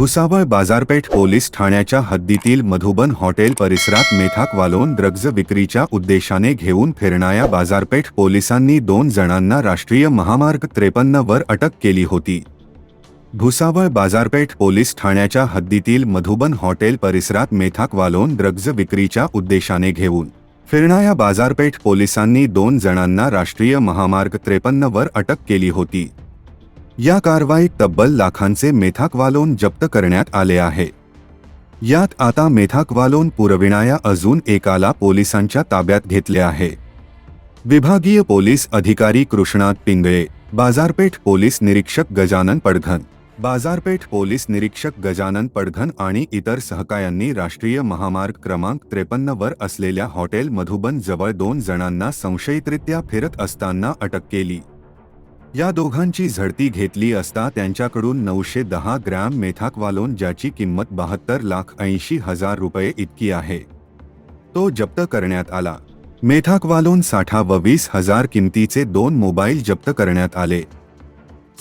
भुसावळ बाजारपेठ पोलीस ठाण्याच्या हद्दीतील मधुबन हॉटेल परिसरात मेथाक वालोन ड्रग्ज विक्रीच्या उद्देशाने घेऊन फिरणाऱ्या बाजारपेठ पोलिसांनी दोन जणांना राष्ट्रीय महामार्ग त्रेपन्न वर अटक केली होती. भुसावळ बाजारपेठ पोलीस ठाण्याच्या हद्दीतील मधुबन हॉटेल परिसरात मेथाक वालोन ड्रग्ज विक्रीच्या उद्देशाने घेऊन फिरणाऱ्या बाजारपेठ पोलिसांनी दोन जणांना राष्ट्रीय महामार्ग त्रेपन्न वर अटक केली होती. या कारवाईत तब्बल लाखांचे मेथाकवालोन जप्त करण्यात आले आहे. यात आता मेथाकवालोन पुरविणाऱ्या अजून एकाला पोलिसांच्या ताब्यात घेतले आहे. विभागीय पोलीस अधिकारी कृष्णात पिंगळे बाजारपेठ पोलीस निरीक्षक गजानन पडघन बाजारपेठ पोलीस निरीक्षक गजानन पडघन आणि इतर सहकायांनी राष्ट्रीय महामार्ग क्रमांक त्रेपन्न वर असलेल्या हॉटेल मधुबन जवळ दोन जणांना संशयितरित्या फिरत असताना अटक केली. या दोघांची झडती घेतली असता त्यांच्याकडून नऊशे दहा ग्रॅम मेथाकवालोन ज्याची किंमत बहात्तर लाख ऐंशी हजार रुपये इतकी आहे. तो जप्त करण्यात आला. मेथाकवालोन साठा व वीस हजार किमतीचे दोन मोबाईल जप्त करण्यात आले.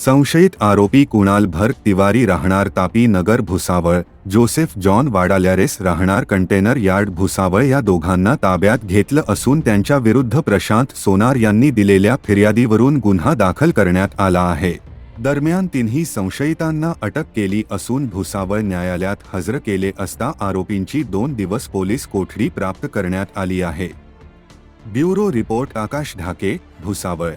संशयित आरोपी कुणाल भर तिवारी राहणार तापी नगर भुसावळ जोसेफ जॉन वाडाल्यारेस राहणार कंटेनर यार्ड भुसावळ या दोघांना ताब्यात घेतलं असून त्यांच्या विरुद्ध प्रशांत सोनार यांनी दिलेल्या फिर्यादीवरून गुन्हा दाखल करण्यात आला आहे. दरम्यान तिन्ही संशयितांना अटक केली असून भुसावळ न्यायालयात हजर केले असता आरोपींची दोन दिवस पोलीस कोठडी प्राप्त करण्यात आली आहे. ब्युरो रिपोर्ट आकाश ढाके भुसावळ.